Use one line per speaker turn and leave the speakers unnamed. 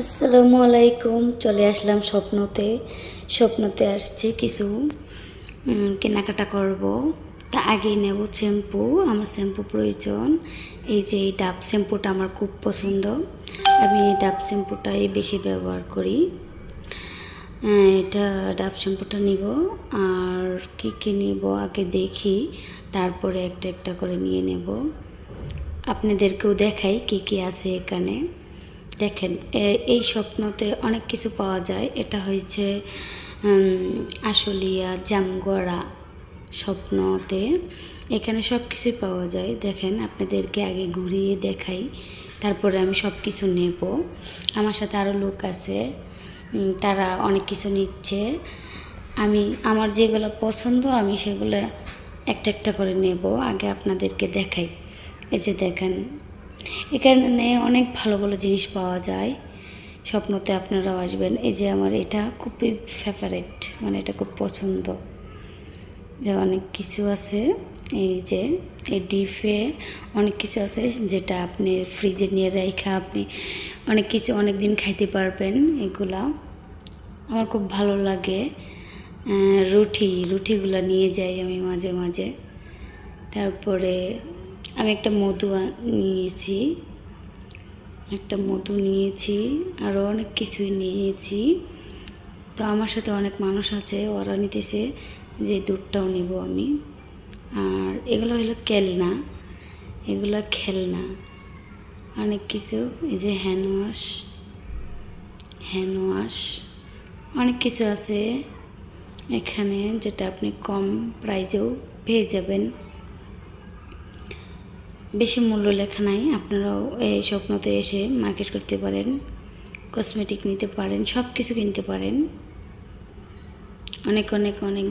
আসসালামু আলাইকুম, চলে আসলাম স্বপ্নতে। স্বপ্নতে আসছি কিছু কেনাকাটা করব। তা আগেই নেব শ্যাম্পু, আমার শ্যাম্পু প্রয়োজন। এই যে এই ডাব শ্যাম্পুটা আমার খুব পছন্দ। আমি এই ডাব শ্যাম্পুটাই বেশি ব্যবহার করি। এটা ডাব শ্যাম্পুটা নিব, আর কি কি নিব আগে দেখি, তারপরে একটা একটা করে নিয়ে নেব। আপনাদেরকেও দেখাই কি কি আছে এখানে। দেখেন এই স্বপ্নতে অনেক কিছু পাওয়া যায়। এটা হয়েছে আশুলিয়া, জামগড়া স্বপ্নতে। এখানে সব কিছুই পাওয়া যায়। দেখেন, আপনাদেরকে আগে ঘুরিয়ে দেখাই, তারপরে আমি সব কিছু নেব। আমার সাথে আরও লোক আছে তারা অনেক কিছু নিচ্ছে। আমি, আমার যেগুলো পছন্দ, আমি সেগুলো একটা একটা করে নেব। আগে আপনাদেরকে দেখাই। এই যে দেখেন এখানে অনেক ভালো ভালো জিনিস পাওয়া যায়। স্বপ্নতে আপনারাও আসবেন। এই যে আমার এটা খুবই ফেভারেট মানে এটা খুব পছন্দ। যে অনেক কিছু আছে, এই যে এই ডিপে অনেক কিছু আছে যেটা আপনি ফ্রিজে নিয়ে রেখে আপনি অনেক কিছু অনেক দিন খাইতে পারবেন এগুলা। আমার খুব ভালো লাগে। রুটি, রুটিগুলো নিয়ে যাই আমি মাঝে মাঝে। তারপরে আমি একটা মধু নিয়েছি। একটা মধু নিয়েছি আরও অনেক কিছুই নিয়েছি। তো আমার সাথে অনেক মানুষ আছে, ওরা নিতেছে যে দুধটাও নিব আমি। আর এগুলো হলো খেলনা, এগুলো খেলনা। অনেক কিছু, এই যে হ্যান্ড ওয়াশ হ্যান্ড ওয়াশ অনেক কিছু আছে এখানে যেটা আপনি কম প্রাইজেও পেয়ে যাবেন। বেশি মূল্য লেখা নাই। আপনারাও এই স্বপ্নতে এসে মার্কেট করতে পারেন কসমেটিক নিতে পারেন সব কিছু কিনতে পারেন। অনেক অনেক অনেক